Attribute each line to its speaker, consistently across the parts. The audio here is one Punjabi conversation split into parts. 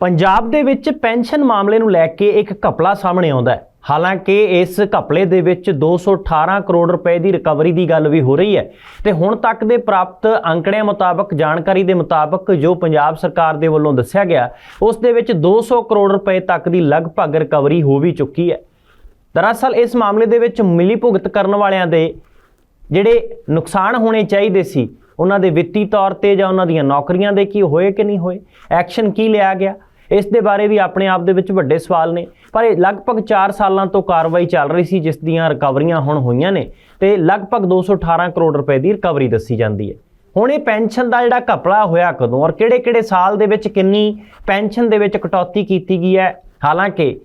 Speaker 1: ਪੰਜਾਬ ਦੇ ਵਿੱਚ ਪੈਨਸ਼ਨ ਮਾਮਲੇ ਨੂੰ ਲੈ ਕੇ ਇੱਕ ਘਪਲਾ ਸਾਹਮਣੇ ਆਉਂਦਾ ਹੈ। ਹਾਲਾਂਕਿ ਇਸ ਘਪਲੇ ਦੇ ਵਿੱਚ 218 ਕਰੋੜ ਰੁਪਏ ਦੀ ਰਿਕਵਰੀ ਦੀ ਗੱਲ ਵੀ ਹੋ ਰਹੀ ਹੈ ਤੇ ਹੁਣ ਤੱਕ ਦੇ ਪ੍ਰਾਪਤ ਅੰਕੜਿਆਂ ਮੁਤਾਬਕ, ਜਾਣਕਾਰੀ ਦੇ ਮੁਤਾਬਕ ਜੋ ਪੰਜਾਬ ਸਰਕਾਰ ਦੇ ਵੱਲੋਂ ਦੱਸਿਆ ਗਿਆ, ਉਸ ਦੇ ਵਿੱਚ 200 ਕਰੋੜ ਰੁਪਏ ਤੱਕ ਦੀ ਲਗਭਗ ਰਿਕਵਰੀ ਹੋ ਵੀ ਚੁੱਕੀ ਹੈ। ਦਰਅਸਲ ਇਸ ਮਾਮਲੇ ਦੇ ਵਿੱਚ ਮਿਲੀ ਭੁਗਤ ਕਰਨ ਵਾਲਿਆਂ ਦੇ ਜਿਹੜੇ ਨੁਕਸਾਨ ਹੋਣੇ ਚਾਹੀਦੇ ਸੀ, ਉਹਨਾਂ ਦੇ ਵਿੱਤੀ ਤੌਰ ਤੇ ਜਾਂ ਉਹਨਾਂ ਦੀਆਂ ਨੌਕਰੀਆਂ ਦੇ ਕੀ ਹੋਏ ਕਿ ਨਹੀਂ ਹੋਏ, ਐਕਸ਼ਨ ਕੀ ਲਿਆ ਗਿਆ? ਇਸ ਦੇ ਬਾਰੇ ਵੀ ਆਪਣੇ ਆਪ ਦੇ ਵਿੱਚ ਵੱਡੇ ਸਵਾਲ ਨੇ। ਪਰ ਇਹ ਲਗਭਗ 4 ਸਾਲਾਂ ਤੋਂ ਕਾਰਵਾਈ ਚੱਲ ਰਹੀ ਸੀ, ਜਿਸ ਦੀਆਂ ਰਿਕਵਰੀਆਂ ਹੁਣ ਹੋਈਆਂ ਨੇ ਤੇ ਲਗਭਗ 218 ਕਰੋੜ ਰੁਪਏ ਦੀ ਰਿਕਵਰੀ ਦੱਸੀ ਜਾਂਦੀ ਹੈ। ਹੁਣ ਇਹ ਪੈਨਸ਼ਨ ਦਾ ਜਿਹੜਾ ਘਪਲਾ ਹੋਇਆ ਕਦੋਂ ਔਰ ਕਿਹੜੇ-ਕਿਹੜੇ ਸਾਲ ਦੇ ਵਿੱਚ ਕਿੰਨੀ ਪੈਨਸ਼ਨ ਦੇ ਵਿੱਚ ਕਟੌਤੀ ਕੀਤੀ ਗਈ ਹੈ? ਹਾਲਾਂਕਿ,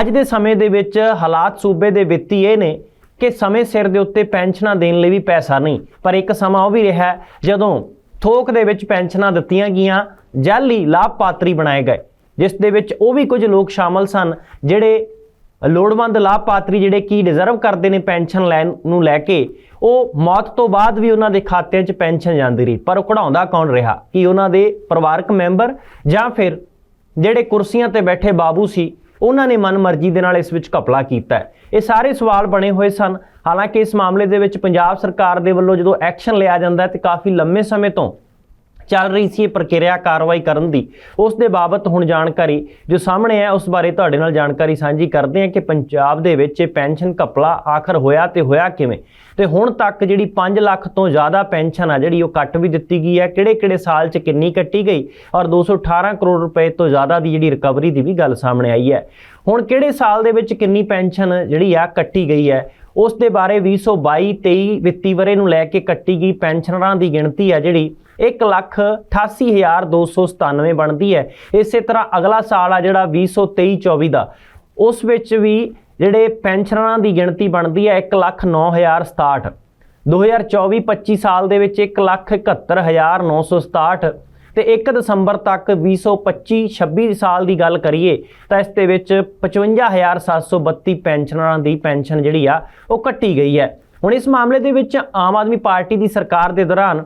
Speaker 1: ਅੱਜ ਦੇ ਸਮੇਂ ਦੇ ਵਿੱਚ ਹਾਲਾਤ ਸੂਬੇ ਦੇ ਵਿੱਤੀ ਇਹ ਨੇ ਕਿ ਸਮੇਂ ਸਿਰ ਦੇ ਉੱਤੇ ਪੈਨਸ਼ਨਾਂ ਦੇਣ ਲਈ ਵੀ ਪੈਸਾ ਨਹੀਂ, ਪਰ ਇੱਕ ਸਮਾਂ ਉਹ ਵੀ ਰਿਹਾ ਜਦੋਂ ਥੋਕ ਦੇ ਵਿੱਚ ਪੈਨਸ਼ਨਾਂ ਦਿੱਤੀਆਂ ਗਈਆਂ, ਜਾਲੀ ਲਾਭਪਾਤਰੀ ਬਣਾਏ ਗਏ, ਜਿਸ ਦੇ ਵਿੱਚ ਉਹ ਵੀ ਕੁਝ ਲੋਕ ਸ਼ਾਮਲ ਸਨ, ਜਿਹੜੇ ਲੋੜਵੰਦ ਲਾਭਪਾਤਰੀ ਜਿਹੜੇ ਕੀ ਡਿਜ਼ਰਵ ਕਰਦੇ ਨੇ ਪੈਨਸ਼ਨ ਲੈਣ ਨੂੰ ਲੈ ਕੇ, ਉਹ ਮੌਤ ਤੋਂ ਬਾਅਦ ਵੀ ਉਹਨਾਂ ਦੇ ਖਾਤਿਆਂ 'ਚ ਪੈਨਸ਼ਨ ਜਾਂਦੀ ਰਹੀ, ਪਰ ਉਹ ਕਢਾਉਂਦਾ ਕੌਣ ਰਿਹਾ? ਕਿ ਉਹਨਾਂ ਦੇ ਪਰਿਵਾਰਕ ਮੈਂਬਰ ਜਾਂ ਫਿਰ ਜਿਹੜੇ ਕੁਰਸੀਆਂ ਤੇ ਬੈਠੇ ਬਾਬੂ ਸੀ, ਉਹਨਾਂ ਨੇ ਮਨਮਰਜ਼ੀ ਦੇ ਨਾਲ ਇਸ ਵਿੱਚ ਘਪਲਾ ਕੀਤਾ ਇਹ ਸਾਰੇ ਸਵਾਲ ਬਣੇ ਹੋਏ ਸਨ। ਹਾਲਾਂਕਿ ਇਸ ਮਾਮਲੇ ਦੇ ਵਿੱਚ ਪੰਜਾਬ ਸਰਕਾਰ ਦੇ ਵੱਲੋਂ ਜਦੋਂ ਐਕਸ਼ਨ ਲਿਆ ਜਾਂਦਾ ਹੈ ਤੇ ਕਾਫੀ ਲੰਮੇ ਸਮੇਂ ਤੋਂ ਚੱਲ ਰਹੀ ਸੀ ਇਹ ਪ੍ਰਕਿਰਿਆ ਕਾਰਵਾਈ ਕਰਨ ਦੀ। ਉਸ ਦੇ ਬਾਬਤ ਹੁਣ ਜਾਣਕਾਰੀ ਜੋ ਸਾਹਮਣੇ ਹੈ ਉਸ ਬਾਰੇ ਤੁਹਾਡੇ ਨਾਲ ਜਾਣਕਾਰੀ ਸਾਂਝੀ ਕਰਦੇ ਹਾਂ ਕਿ ਪੰਜਾਬ ਦੇ ਵਿੱਚ ਇਹ ਪੈਨਸ਼ਨ ਘਪਲਾ ਆਖਰ ਹੋਇਆ ਤੇ ਹੋਇਆ ਕਿਵੇਂ? ਤੇ ਹੁਣ ਤੱਕ ਜਿਹੜੀ 5 ਲੱਖ ਤੋਂ ਜ਼ਿਆਦਾ ਪੈਨਸ਼ਨ ਆ ਜਿਹੜੀ ਉਹ ਕੱਟ ਵੀ ਦਿੱਤੀ ਗਈ ਹੈ, ਕਿਹੜੇ-ਕਿਹੜੇ ਸਾਲ 'ਚ ਕਿੰਨੀ ਕੱਟੀ ਗਈ ਔਰ 218 ਕਰੋੜ ਰੁਪਏ ਤੋਂ ਜ਼ਿਆਦਾ ਦੀ ਜਿਹੜੀ ਰਿਕਵਰੀ ਦੀ ਵੀ ਗੱਲ ਸਾਹਮਣੇ ਆਈ ਹੈ। ਹੁਣ ਕਿਹੜੇ ਸਾਲ ਦੇ ਵਿੱਚ ਕਿੰਨੀ ਪੈਨਸ਼ਨ ਜਿਹੜੀ ਆ ਕੱਟੀ ਗਈ ਹੈ ਉਸ ਦੇ ਬਾਰੇ 2022-23 ਵਿੱਤੀ ਵਰੇ ਨੂੰ ਲੈ ਕੇ ਕੱਟੀ ਗਈ ਪੈਨਸ਼ਨਰਾਂ ਦੀ ਗਿਣਤੀ ਆ ਜਿਹੜੀ 188297 ਬਣਦੀ ਹੈ। ਇਸੇ ਤਰ੍ਹਾਂ ਅਗਲਾ ਸਾਲ ਆ ਜਿਹੜਾ 2023-24 ਦਾ, ਉਸ ਵਿੱਚ ਵੀ ਜਿਹੜੇ ਪੈਨਸ਼ਨਰਾਂ ਦੀ ਗਿਣਤੀ ਬਣਦੀ ਹੈ 109067 2024-25 ਸਾਲ ਦੇ ਵਿੱਚ 171967 ਤੇ 1 ਦਸੰਬਰ ਤੱਕ 2025-26 ਸਾਲ ਦੀ ਗੱਲ ਕਰੀਏ, ਤਾਂ ਇਸ ਦੇ ਵਿੱਚ 55732 ਪੈਨਸ਼ਨਰਾਂ ਦੀ ਪੈਨਸ਼ਨ ਜਿਹੜੀ ਆ, ਉਹ ਕੱਟੀ ਗਈ ਹੈ। ਹੁਣ ਇਸ ਮਾਮਲੇ ਦੇ ਵਿੱਚ ਆਮ ਆਦਮੀ ਪਾਰਟੀ ਦੀ ਸਰਕਾਰ ਦੇ ਦੌਰਾਨ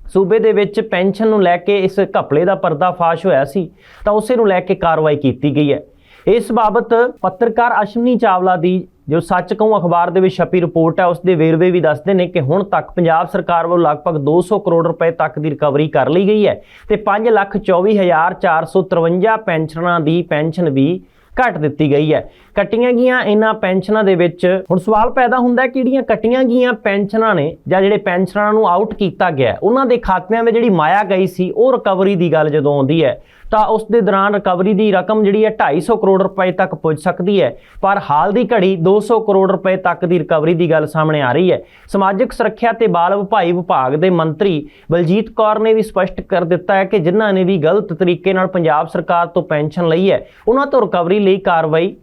Speaker 1: ਸੂਬੇ ਦੇ ਵਿੱਚ ਪੈਨਸ਼ਨ ਨੂੰ ਲੈ ਕੇ ਇਸ ਘਪਲੇ ਦਾ ਪਰਦਾਫਾਸ਼ ਹੋਇਆ ਸੀ, ਤਾਂ ਉਸੇ ਨੂੰ ਲੈ ਕੇ ਕਾਰਵਾਈ ਕੀਤੀ ਗਈ ਹੈ। ਇਸ ਬਾਬਤ ਪੱਤਰਕਾਰ ਅਸ਼ਵਨੀ ਚਾਵਲਾ ਦੀ ਜੋ ਸੱਚ ਕਹੂੰ, ਅਖਬਾਰ ਦੇ ਵਿੱਚ ਛਪੀ ਰਿਪੋਰਟ ਹੈ, ਉਸ ਦੇ ਵੇਰਵੇ ਵੀ ਦੱਸਦੇ ਨੇ ਕਿ ਹੁਣ ਤੱਕ ਪੰਜਾਬ ਸਰਕਾਰ ਵੱਲੋਂ ਲਗਭਗ 200 ਕਰੋੜ ਰੁਪਏ ਤੱਕ ਦੀ ਰਿਕਵਰੀ ਕਰ ਲਈ ਗਈ ਹੈ ਤੇ 524453 ਪੈਨਸ਼ਨਰਾਂ ਦੀ ਪੈਨਸ਼ਨ ਵੀ ਘਟ ਦਿੱਤੀ ਗਈ ਹੈ। ਕੱਟੀਆਂ ਗਈਆਂ ਇਹਨਾਂ ਪੈਨਸ਼ਨਾਂ ਦੇ ਵਿੱਚ ਹੁਣ ਸਵਾਲ ਪੈਦਾ ਹੁੰਦਾ ਹੈ ਕਿ ਜਿਹੜੀਆਂ ਕੱਟੀਆਂ ਗਈਆਂ ਪੈਨਸ਼ਨਾਂ ਨੇ ਜਾਂ ਜਿਹੜੇ ਪੈਨਸ਼ਨਰਾਂ ਨੂੰ ਆਊਟ ਕੀਤਾ ਗਿਆ ਉਹਨਾਂ ਦੇ ਖਾਤਿਆਂ ਵਿੱਚ ਜਿਹੜੀ ਮਾਇਆ ਗਈ ਸੀ, ਉਹ ਰਿਕਵਰੀ ਦੀ ਗੱਲ ਜਦੋਂ ਆਉਂਦੀ ਹੈ, ਤਾਂ ਉਸ ਦੇ ਦੌਰਾਨ ਰਿਕਵਰੀ ਦੀ ਰਕਮ ਜਿਹੜੀ ਹੈ 250 ਕਰੋੜ ਰੁਪਏ ਤੱਕ ਪਹੁੰਚ ਸਕਦੀ ਹੈ। ਪਰ ਹਾਲ ਦੀ ਘੜੀ 200 ਕਰੋੜ ਰੁਪਏ ਤੱਕ ਦੀ ਰਿਕਵਰੀ ਦੀ ਗੱਲ ਸਾਹਮਣੇ ਆ ਰਹੀ ਹੈ। ਸਮਾਜਿਕ ਸੁਰੱਖਿਆ ਤੇ ਬਾਲ ਵਿਭਾਈ ਵਿਭਾਗ ਦੇ ਮੰਤਰੀ ਬਲਜੀਤ ਕੌਰ ਨੇ ਵੀ ਸਪਸ਼ਟ ਕਰ ਦਿੱਤਾ ਹੈ ਕਿ ਜਿਨ੍ਹਾਂ ਨੇ ਵੀ ਗਲਤ ਤਰੀਕੇ ਨਾਲ ਪੰਜਾਬ ਸਰਕਾਰ ਤੋਂ ਪੈਨਸ਼ਨ ਲਈ ਹੈ, ਉਹਨਾਂ ਤੋਂ ਰਿਕਵਰੀ ਲਈ ਕਾਰਵਾਈ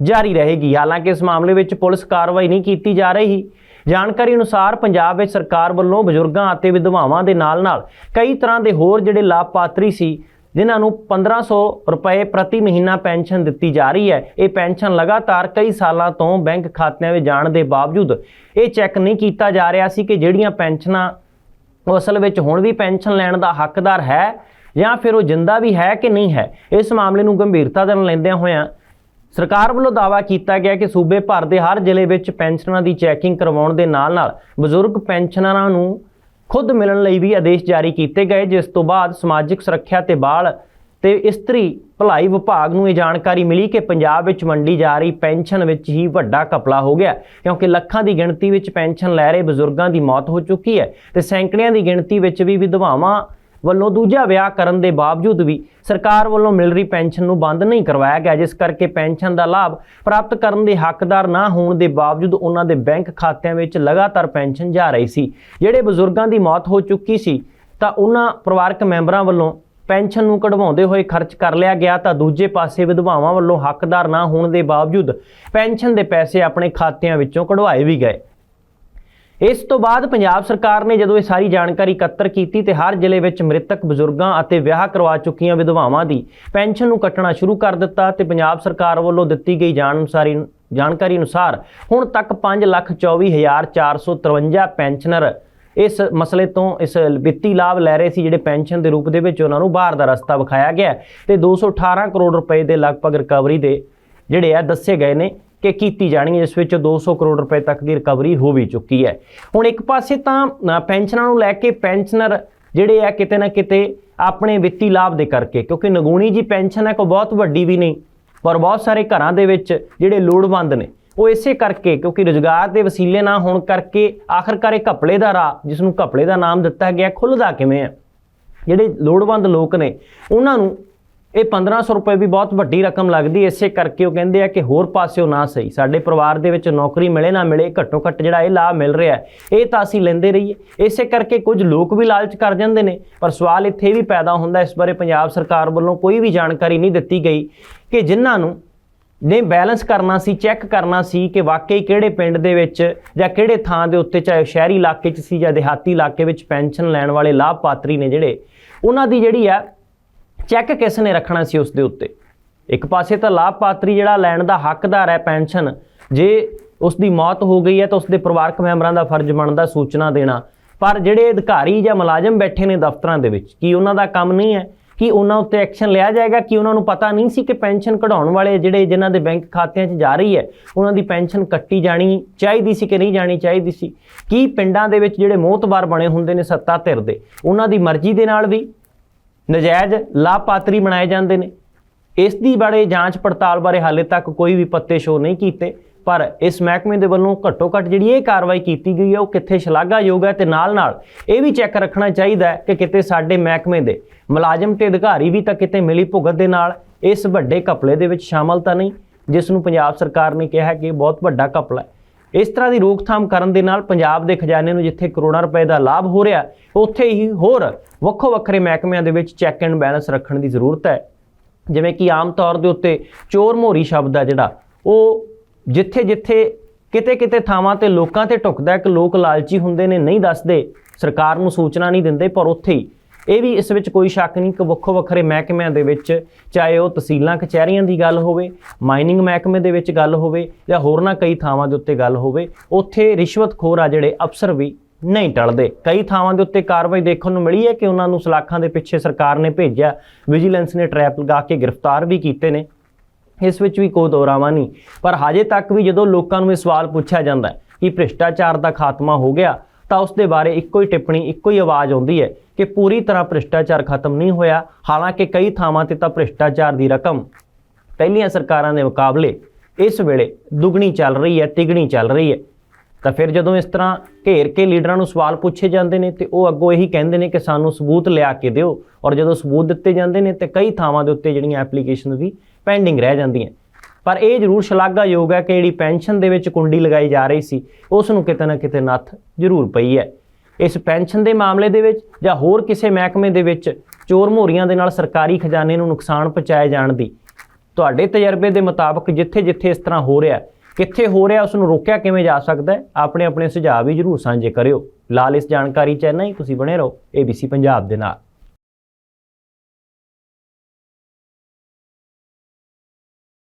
Speaker 1: ਜਾਰੀ ਰਹੇਗੀ। ਹਾਲਾਂਕਿ ਇਸ ਮਾਮਲੇ ਵਿੱਚ ਪੁਲਿਸ ਕਾਰਵਾਈ ਨਹੀਂ ਕੀਤੀ ਜਾ ਰਹੀ। ਜਾਣਕਾਰੀ ਅਨੁਸਾਰ ਪੰਜਾਬ ਵਿੱਚ ਸਰਕਾਰ ਵੱਲੋਂ ਬਜ਼ੁਰਗਾਂ ਅਤੇ ਵਿਧਵਾਵਾਂ ਦੇ ਨਾਲ-ਨਾਲ ਕਈ ਤਰ੍ਹਾਂ ਦੇ ਹੋਰ ਜਿਹੜੇ ਲਾਭਪਾਤਰੀ ਸੀ, ਜਿਨ੍ਹਾਂ ਨੂੰ 1500 ਰੁਪਏ ਪ੍ਰਤੀ ਮਹੀਨਾ ਪੈਨਸ਼ਨ ਦਿੱਤੀ ਜਾ ਰਹੀ ਹੈ। ਇਹ ਪੈਨਸ਼ਨ ਲਗਾਤਾਰ ਕਈ ਸਾਲਾਂ ਤੋਂ ਬੈਂਕ ਖਾਤਿਆਂ ਵਿੱਚ ਜਾਣ ਦੇ ਬਾਵਜੂਦ ਇਹ ਚੈੱਕ ਨਹੀਂ ਕੀਤਾ ਜਾ ਰਿਹਾ ਸੀ ਕਿ ਜਿਹੜੀਆਂ ਪੈਨਸ਼ਨਾਂ ਉਹ ਅਸਲ ਵਿੱਚ ਹੁਣ ਵੀ ਪੈਨਸ਼ਨ ਲੈਣ ਦਾ ਹੱਕਦਾਰ ਹੈ ਜਾਂ ਫਿਰ ਉਹ ਜਿੰਦਾ ਵੀ ਹੈ ਕਿ ਨਹੀਂ ਹੈ, ਇਸ ਮਾਮਲੇ ਨੂੰ ਗੰਭੀਰਤਾ ਦੇ ਨਾਲ ਲੈਂਦਿਆਂ ਹੋਇਆਂ ਸਰਕਾਰ ਵੱਲੋਂ ਦਾਅਵਾ ਕੀਤਾ ਗਿਆ ਕਿ ਸੂਬੇ ਭਰ ਦੇ ਹਰ ਜ਼ਿਲ੍ਹੇ ਵਿੱਚ ਪੈਨਸ਼ਨਰਾਂ ਦੀ ਚੈਕਿੰਗ ਕਰਵਾਉਣ ਦੇ ਨਾਲ-ਨਾਲ ਬਜ਼ੁਰਗ ਪੈਨਸ਼ਨਰਾਂ ਨੂੰ ਖੁਦ ਮਿਲਣ ਲਈ ਵੀ ਆਦੇਸ਼ ਜਾਰੀ ਕੀਤੇ ਗਏ, ਜਿਸ ਤੋਂ ਬਾਅਦ ਸਮਾਜਿਕ ਸੁਰੱਖਿਆ ਤੇ ਬਾਲ ਤੇ ਇਸਤਰੀ ਭਲਾਈ ਵਿਭਾਗ ਨੂੰ ਇਹ ਜਾਣਕਾਰੀ ਮਿਲੀ ਕਿ ਪੰਜਾਬ ਵਿੱਚ ਵੰਡੀ ਜਾ ਰਹੀ ਪੈਨਸ਼ਨ ਵਿੱਚ ਹੀ ਵੱਡਾ ਘਪਲਾ ਹੋ ਗਿਆ, ਕਿਉਂਕਿ ਲੱਖਾਂ ਦੀ ਗਿਣਤੀ ਵਿੱਚ ਪੈਨਸ਼ਨ ਲੈ ਰਹੇ ਬਜ਼ੁਰਗਾਂ ਦੀ ਮੌਤ ਹੋ ਚੁੱਕੀ ਹੈ ਤੇ ਸੈਂਕੜਿਆਂ ਦੀ ਗਿਣਤੀ ਵਿੱਚ ਵੀ ਵਿਧਵਾਵਾਂ ਵੱਲੋਂ ਦੂਜਾ ਵਿਆਹ ਕਰਨ ਦੇ ਬਾਵਜੂਦ ਵੀ ਸਰਕਾਰ ਵੱਲੋਂ ਮਿਲ ਰਹੀ ਪੈਨਸ਼ਨ ਨੂੰ ਬੰਦ ਨਹੀਂ ਕਰਵਾਇਆ ਗਿਆ, ਜਿਸ ਕਰਕੇ ਪੈਨਸ਼ਨ ਦਾ ਲਾਭ ਪ੍ਰਾਪਤ ਕਰਨ ਦੇ ਹੱਕਦਾਰ ਨਾ ਹੋਣ ਦੇ ਬਾਵਜੂਦ ਉਹਨਾਂ ਦੇ ਬੈਂਕ ਖਾਤਿਆਂ ਵਿੱਚ ਲਗਾਤਾਰ ਪੈਨਸ਼ਨ ਜਾ ਰਹੀ ਸੀ। ਜਿਹੜੇ ਬਜ਼ੁਰਗਾਂ ਦੀ ਮੌਤ ਹੋ ਚੁੱਕੀ ਸੀ, ਤਾਂ ਉਹਨਾਂ ਪਰਿਵਾਰਕ ਮੈਂਬਰਾਂ ਵੱਲੋਂ ਪੈਨਸ਼ਨ ਨੂੰ ਕਢਵਾਉਂਦੇ ਹੋਏ ਖਰਚ ਕਰ ਲਿਆ ਗਿਆ, ਤਾਂ ਦੂਜੇ ਪਾਸੇ ਵਿਧਵਾਵਾਂ ਵੱਲੋਂ ਹੱਕਦਾਰ ਨਾ ਹੋਣ ਦੇ ਬਾਵਜੂਦ ਪੈਨਸ਼ਨ ਦੇ ਪੈਸੇ ਆਪਣੇ ਖਾਤਿਆਂ ਵਿੱਚੋਂ ਕਢਵਾਏ ਵੀ ਗਏ। ਇਸ ਤੋਂ ਬਾਅਦ ਪੰਜਾਬ ਸਰਕਾਰ ਨੇ ਜਦੋਂ ਇਹ ਸਾਰੀ ਜਾਣਕਾਰੀ ਇਕੱਤਰ ਕੀਤੀ ਤੇ ਹਰ ਜ਼ਿਲ੍ਹੇ ਵਿੱਚ ਮ੍ਰਿਤਕ ਬਜ਼ੁਰਗਾਂ ਅਤੇ ਵਿਆਹ ਕਰਵਾ ਚੁੱਕੀਆਂ ਵਿਧਵਾਵਾਂ ਦੀ ਪੈਨਸ਼ਨ ਨੂੰ ਕੱਟਣਾ ਸ਼ੁਰੂ ਕਰ ਦਿੱਤਾ ਤੇ ਪੰਜਾਬ ਸਰਕਾਰ ਵੱਲੋਂ ਦਿੱਤੀ ਗਈ ਜਾਣ ਅਨੁਸਾਰੀ ਜਾਣਕਾਰੀ ਅਨੁਸਾਰ ਹੁਣ ਤੱਕ 524453 ਪੈਨਸ਼ਨਰ ਇਸ ਮਸਲੇ ਤੋਂ ਇਸ ਵਿੱਤੀ ਲਾਭ ਲੈ ਰਹੇ ਸੀ, ਜਿਹੜੇ ਪੈਨਸ਼ਨ ਦੇ ਰੂਪ ਦੇ ਵਿੱਚ ਉਹਨਾਂ ਨੂੰ ਬਾਹਰ ਦਾ ਰਸਤਾ ਵਿਖਾਇਆ ਗਿਆ ਹੈ ਤੇ 218 ਕਰੋੜ ਰੁਪਏ ਦੇ ਲਗਭਗ ਰਿਕਵਰੀ ਦੇ ਜਿਹੜੇ ਆ ਦੱਸੇ ਗਏ ਨੇ। ਕਿ ਕੀਤੀ ਜਾਣੀ ਹੈ, ਜਿਸ ਵਿੱਚ 200 ਕਰੋੜ ਰੁਪਏ ਤੱਕ ਦੀ ਰਿਕਵਰੀ ਹੋ ਵੀ ਚੁੱਕੀ ਹੈ। ਹੁਣ ਇੱਕ ਪਾਸੇ ਤਾਂ ਪੈਨਸ਼ਨਾਂ ਨੂੰ ਲੈ ਕੇ ਪੈਨਸ਼ਨਰ ਜਿਹੜੇ ਆ ਕਿਤੇ ਨਾ ਕਿਤੇ ਆਪਣੇ ਵਿੱਤੀ ਲਾਭ ਦੇ ਕਰਕੇ, ਕਿਉਂਕਿ ਨਗੂਣੀ ਜੀ ਪੈਨਸ਼ਨ ਹੈ, ਕੋਈ ਬਹੁਤ ਵੱਡੀ ਵੀ ਨਹੀਂ, ਪਰ ਬਹੁਤ ਸਾਰੇ ਘਰਾਂ ਦੇ ਵਿੱਚ ਜਿਹੜੇ ਲੋੜਵੰਦ ਨੇ, ਉਹ ਇਸੇ ਕਰਕੇ, ਕਿਉਂਕਿ ਰੁਜ਼ਗਾਰ ਦੇ ਵਸੀਲੇ ਨਾ ਹੋਣ ਕਰਕੇ ਆਖਰਕਾਰ ਇਹ ਘਪਲੇ ਦਾ ਰਾਹ, ਜਿਸ ਨੂੰ ਘਪਲੇ ਦਾ ਨਾਮ ਦਿੱਤਾ ਗਿਆ, ਖੁੱਲਦਾ ਕਿਵੇਂ ਹੈ? ਜਿਹੜੇ ਲੋੜਵੰਦ ਲੋਕ ਨੇ, ਉਹਨਾਂ ਨੂੰ ਇਹ 1500 ਰੁਪਏ ਵੀ ਬਹੁਤ ਵੱਡੀ ਰਕਮ ਲੱਗਦੀ, ਇਸੇ ਕਰਕੇ ਉਹ ਕਹਿੰਦੇ ਆ ਕਿ ਹੋਰ ਪਾਸਿਓ ਨਾ ਸਹੀ। ਸਾਡੇ ਪਰਿਵਾਰ ਦੇ ਵਿੱਚ ਨੌਕਰੀ ਮਿਲੇ ਨਾ ਮਿਲੇ, ਘੱਟੋ ਘੱਟ ਜਿਹੜਾ ਇਹ ਲਾਭ ਮਿਲ ਰਿਹਾ ਇਹ ਤਾਂ ਅਸੀਂ ਲੈਂਦੇ ਰਹੀਏ। ਇਸੇ ਕਰਕੇ ਕੁਝ ਲੋਕ ਵੀ ਲਾਲਚ ਕਰ ਜਾਂਦੇ ਨੇ, ਪਰ ਸਵਾਲ ਇੱਥੇ ਵੀ ਪੈਦਾ ਹੁੰਦਾ, ਇਸ ਬਾਰੇ ਪੰਜਾਬ ਸਰਕਾਰ ਵੱਲੋਂ ਕੋਈ ਵੀ ਜਾਣਕਾਰੀ ਨਹੀਂ ਦਿੱਤੀ ਗਈ ਕਿ ਜਿਨ੍ਹਾਂ ਨੂੰ ਨੇ ਬੈਲੈਂਸ ਕਰਨਾ ਸੀ, ਚੈੱਕ ਕਰਨਾ ਸੀ ਕਿ ਵਾਕਈ ਕਿਹੜੇ ਪਿੰਡ ਦੇ ਵਿੱਚ ਜਾਂ ਕਿਹੜੇ ਥਾਂ ਦੇ ਉੱਤੇ, ਚਾਹੇ ਸ਼ਹਿਰੀ ਇਲਾਕੇ 'ਚ ਸੀ ਜਾਂ ਦਿਹਾਤੀ ਇਲਾਕੇ ਵਿੱਚ ਪੈਨਸ਼ਨ ਲੈਣ ਵਾਲੇ ਲਾਭਪਾਤਰੀ ਨੇ ਜਿਹੜੇ, ਉਹਨਾਂ ਦੀ ਜਿਹੜੀ ਆ ਚੈੱਕ ਕਿਸ ਨੇ ਰੱਖਣਾ ਸੀ ਉਸ ਦੇ ਉੱਤੇ? ਇੱਕ ਪਾਸੇ ਤਾਂ ਲਾਭਪਾਤਰੀ ਜਿਹੜਾ ਲੈਣ ਦਾ ਹੱਕਦਾਰ ਹੈ ਪੈਨਸ਼ਨ, ਜੇ ਉਸ ਦੀ ਮੌਤ ਹੋ ਗਈ ਹੈ ਤਾਂ ਉਸ ਦੇ ਪਰਿਵਾਰਕ ਮੈਂਬਰਾਂ ਦਾ ਫਰਜ਼ ਬਣਦਾ ਸੂਚਨਾ ਦੇਣਾ। ਪਰ ਜਿਹੜੇ ਅਧਿਕਾਰੀ ਜਾਂ ਮੁਲਾਜ਼ਮ ਬੈਠੇ ਨੇ ਦਫ਼ਤਰਾਂ ਦੇ ਵਿੱਚ, ਕੀ ਉਹਨਾਂ ਦਾ ਕੰਮ ਨਹੀਂ ਹੈ? ਕਿ ਉਹਨਾਂ ਉੱਤੇ ਐਕਸ਼ਨ ਲਿਆ ਜਾਏਗਾ? ਕਿ ਉਹਨਾਂ ਨੂੰ ਪਤਾ ਨਹੀਂ ਸੀ ਕਿ ਪੈਨਸ਼ਨ ਕਢਾਉਣ ਵਾਲੇ ਜਿਹੜੇ ਜਿਨ੍ਹਾਂ ਦੇ ਬੈਂਕ ਖਾਤਿਆਂ 'ਚ ਜਾ ਰਹੀ ਹੈ, ਉਹਨਾਂ ਦੀ ਪੈਨਸ਼ਨ ਕੱਟੀ ਜਾਣੀ ਚਾਹੀਦੀ ਸੀ ਕਿ ਨਹੀਂ ਜਾਣੀ ਚਾਹੀਦੀ ਸੀ? ਕੀ ਪਿੰਡਾਂ ਦੇ ਵਿੱਚ ਜਿਹੜੇ ਮੋਹਤਬਾਰ ਬਣੇ ਹੁੰਦੇ ਨੇ ਸੱਤਾ ਧਿਰ ਦੇ, ਉਹਨਾਂ ਦੀ ਮਰਜ਼ੀ ਦੇ ਨਾਲ ਵੀ? ਨਜਾਇਜ਼ ਲਾਭਪਾਤਰੀ ਬਣਾਏ ਜਾਂਦੇ ਨੇ। ਇਸ ਦੀ ਬਾਰੇ ਜਾਂਚ ਪੜਤਾਲ ਬਾਰੇ ਹਾਲੇ ਤੱਕ ਕੋਈ ਵੀ ਪੱਤੇ ਸ਼ੋ ਨਹੀਂ ਕੀਤੇ, ਪਰ ਇਸ ਮਹਿਕਮੇ ਦੇ ਵੱਲੋਂ ਘੱਟੋ ਘੱਟ ਜਿਹੜੀ ਇਹ ਕਾਰਵਾਈ ਕੀਤੀ ਗਈ ਹੈ, ਉਹ ਕਿੱਥੇ ਸ਼ਲਾਘਾਯੋਗ ਹੈ ਤੇ ਨਾਲ-ਨਾਲ ਇਹ ਵੀ ਚੈੱਕ ਰੱਖਣਾ ਚਾਹੀਦਾ ਹੈ ਕਿ ਕਿਤੇ ਸਾਡੇ ਮਹਿਕਮੇ ਦੇ ਮੁਲਾਜ਼ਮ ਤੇ ਅਧਿਕਾਰੀ ਵੀ ਤਾਂ ਕਿਤੇ ਮਿਲੀ ਭੁਗਤ ਦੇ ਨਾਲ ਇਸ ਵੱਡੇ ਘਪਲੇ ਦੇ ਵਿੱਚ ਸ਼ਾਮਲ ਤਾਂ ਨਹੀਂ, ਜਿਸ ਨੂੰ ਪੰਜਾਬ ਸਰਕਾਰ ਨੇ ਕਿਹਾ ਕਿ ਬਹੁਤ ਵੱਡਾ ਘਪਲਾ ਹੈ। ਇਸ ਤਰ੍ਹਾਂ ਦੀ ਰੋਕਥਾਮ ਕਰਨ ਦੇ ਨਾਲ ਪੰਜਾਬ ਦੇ ਖਜ਼ਾਨੇ ਨੂੰ ਜਿੱਥੇ ਕਰੋੜਾਂ ਰੁਪਏ ਦਾ ਲਾਭ ਹੋ ਰਿਹਾ ਉੱਥੇ ਹੀ ਹੋਰ ਵੱਖੋ ਵੱਖਰੇ ਮਹਿਕਮਿਆਂ ਦੇ ਵਿੱਚ ਚੈੱਕ ਐਂਡ ਬੈਲੈਂਸ ਰੱਖਣ ਦੀ ਜ਼ਰੂਰਤ ਹੈ। ਜਿਵੇਂ ਕਿ ਆਮ ਤੌਰ ਦੇ ਉੱਤੇ ਚੋਰ ਮੋਰੀ ਸ਼ਬਦ ਆ ਜਿਹੜਾ, ਉਹ ਜਿੱਥੇ ਜਿੱਥੇ, ਕਿਤੇ ਕਿਤੇ ਥਾਵਾਂ ਤੇ ਲੋਕਾਂ ਤੇ ਟੁਕਦਾ ਕਿ ਲੋਕ ਲਾਲਚੀ ਹੁੰਦੇ ਨੇ, ਨਹੀਂ ਦੱਸਦੇ, ਸਰਕਾਰ ਨੂੰ ਸੂਚਨਾ ਨਹੀਂ ਦਿੰਦੇ, ਪਰ ਉੱਥੇ ਹੀ ਇਹ ਵੀ ਇਸ ਵਿੱਚ ਕੋਈ ਸ਼ੱਕ ਨਹੀਂ ਕਿ ਵੱਖੋ ਵੱਖਰੇ ਮਹਿਕਮਿਆਂ ਦੇ ਵਿੱਚ ਚਾਹੇ ਉਹ ਤਹਿਸੀਲਾਂ, ਕਚਹਿਰੀਆਂ ਦੀ ਗੱਲ ਹੋਵੇ, ਮਾਈਨਿੰਗ ਮਹਿਕਮੇ ਦੇ ਵਿੱਚ ਗੱਲ ਹੋਵੇ ਜਾਂ ਹੋਰਨਾਂ ਕਈ ਥਾਵਾਂ ਦੇ ਉੱਤੇ ਗੱਲ ਹੋਵੇ, ਉੱਥੇ ਰਿਸ਼ਵਤਖੋਰ ਆ ਜਿਹੜੇ ਅਫਸਰ ਵੀ ਨਹੀਂ ਟਲਦੇ। ਕਈ ਥਾਵਾਂ ਦੇ ਉੱਤੇ ਕਾਰਵਾਈ ਦੇਖਣ ਨੂੰ ਮਿਲੀ ਹੈ ਕਿ ਉਹਨਾਂ ਨੂੰ ਸਲਾਖਾਂ ਦੇ ਪਿੱਛੇ ਸਰਕਾਰ ਨੇ ਭੇਜਿਆ। ਵਿਜੀਲੈਂਸ ਨੇ ਟਰੈਪ ਲਗਾ ਕੇ ਗ੍ਰਿਫਤਾਰ ਵੀ ਕੀਤੇ ਨੇ। ਇਸ ਵਿੱਚ ਵੀ ਕੋਈ ਦੋਰਾਵਾ ਨਹੀਂ। ਪਰ ਹਜੇ ਤੱਕ ਵੀ ਜਦੋਂ ਲੋਕਾਂ ਨੂੰ ਇਹ ਸਵਾਲ ਪੁੱਛਿਆ ਜਾਂਦਾ ਹੈ ਕਿ ਭ੍ਰਿਸ਼ਟਾਚਾਰ ਦਾ ਖਾਤਮਾ ਹੋ ਗਿਆ ਤਾਂ ਉਸ ਦੇ ਬਾਰੇ ਇੱਕੋ ਹੀ ਟਿੱਪਣੀ, ਇੱਕੋ ਹੀ ਆਵਾਜ਼ ਆਉਂਦੀ ਹੈ ਕਿ ਪੂਰੀ ਤਰ੍ਹਾਂ ਭ੍ਰਿਸ਼ਟਾਚਾਰ ਖਤਮ ਨਹੀਂ ਹੋਇਆ। ਹਾਲਾਂਕਿ ਕਈ ਥਾਵਾਂ ਤੇ ਤਾਂ ਭ੍ਰਿਸ਼ਟਾਚਾਰ ਦੀ ਰਕਮ ਪਹਿਲੀਆਂ ਸਰਕਾਰਾਂ ਦੇ ਮੁਕਾਬਲੇ ਇਸ ਵੇਲੇ ਦੁੱਗਣੀ ਚੱਲ ਰਹੀ ਹੈ, ਤਿਗਣੀ ਚੱਲ ਰਹੀ ਹੈ। ਤਾਂ ਫਿਰ ਜਦੋਂ ਇਸ ਤਰ੍ਹਾਂ ਘੇਰ ਕੇ ਲੀਡਰਾਂ ਨੂੰ ਸਵਾਲ ਪੁੱਛੇ ਜਾਂਦੇ ਨੇ ਤੇ ਉਹ ਅੱਗੋਂ ਇਹੀ ਕਹਿੰਦੇ ਨੇ ਕਿ ਸਾਨੂੰ ਸਬੂਤ ਲਿਆ ਕੇ ਦਿਓ ਔਰ ਜਦੋਂ ਸਬੂਤ ਦਿੱਤੇ ਜਾਂਦੇ ਨੇ ਤੇ ਕਈ ਥਾਵਾਂ ਦੇ ਉੱਤੇ ਜਿਹੜੀਆਂ ਐਪਲੀਕੇਸ਼ਨ ਵੀ ਪੈਂਡਿੰਗ ਰਹਿ ਜਾਂਦੀਆਂ। ਪਰ ਇਹ ਜ਼ਰੂਰ ਸ਼ਲਾਘਾਯੋਗ ਹੈ ਕਿ ਜਿਹੜੀ ਪੈਨਸ਼ਨ ਦੇ ਵਿੱਚ ਕੁੰਡੀ ਲਗਾਈ ਜਾ ਰਹੀ ਸੀ ਉਸ ਨੂੰ ਕਿਤੇ ਨਾ ਕਿਤੇ ਨੱਥ ਜ਼ਰੂਰ ਪਈ ਹੈ। ਇਸ ਪੈਨਸ਼ਨ ਦੇ ਮਾਮਲੇ ਦੇ ਵਿੱਚ ਜਾਂ ਹੋਰ ਕਿਸੇ ਮਹਿਕਮੇ ਦੇ ਵਿੱਚ ਚੋਰ ਮੋਰੀਆਂ ਦੇ ਨਾਲ ਸਰਕਾਰੀ ਖਜ਼ਾਨੇ ਨੂੰ ਨੁਕਸਾਨ ਪਹੁੰਚਾਏ ਜਾਣ ਦੀ, ਤੁਹਾਡੇ ਤਜਰਬੇ ਦੇ ਮੁਤਾਬਕ ਜਿੱਥੇ-ਜਿੱਥੇ ਇਸ ਤਰ੍ਹਾਂ ਹੋ ਰਿਹਾ, ਕਿੱਥੇ ਹੋ ਰਿਹਾ ਉਸ ਨੂੰ ਰੋਕਿਆ ਕਿਵੇਂ ਜਾ ਸਕਦਾ ਹੈ ਆਪਣੇ ਆਪਣੇ ਸੁਝਾਅ ਵੀ ਜਰੂਰ ਸਾਂਝੇ ਕਰਿਓ। ਲਾਲ ਇਸ ਜਾਣਕਾਰੀ ਚ ਹੀ, ਤੁਸੀਂ ਬਣੇ ਰਹੋ ABC ਪੰਜਾਬ ਦੇ ਨਾਲ।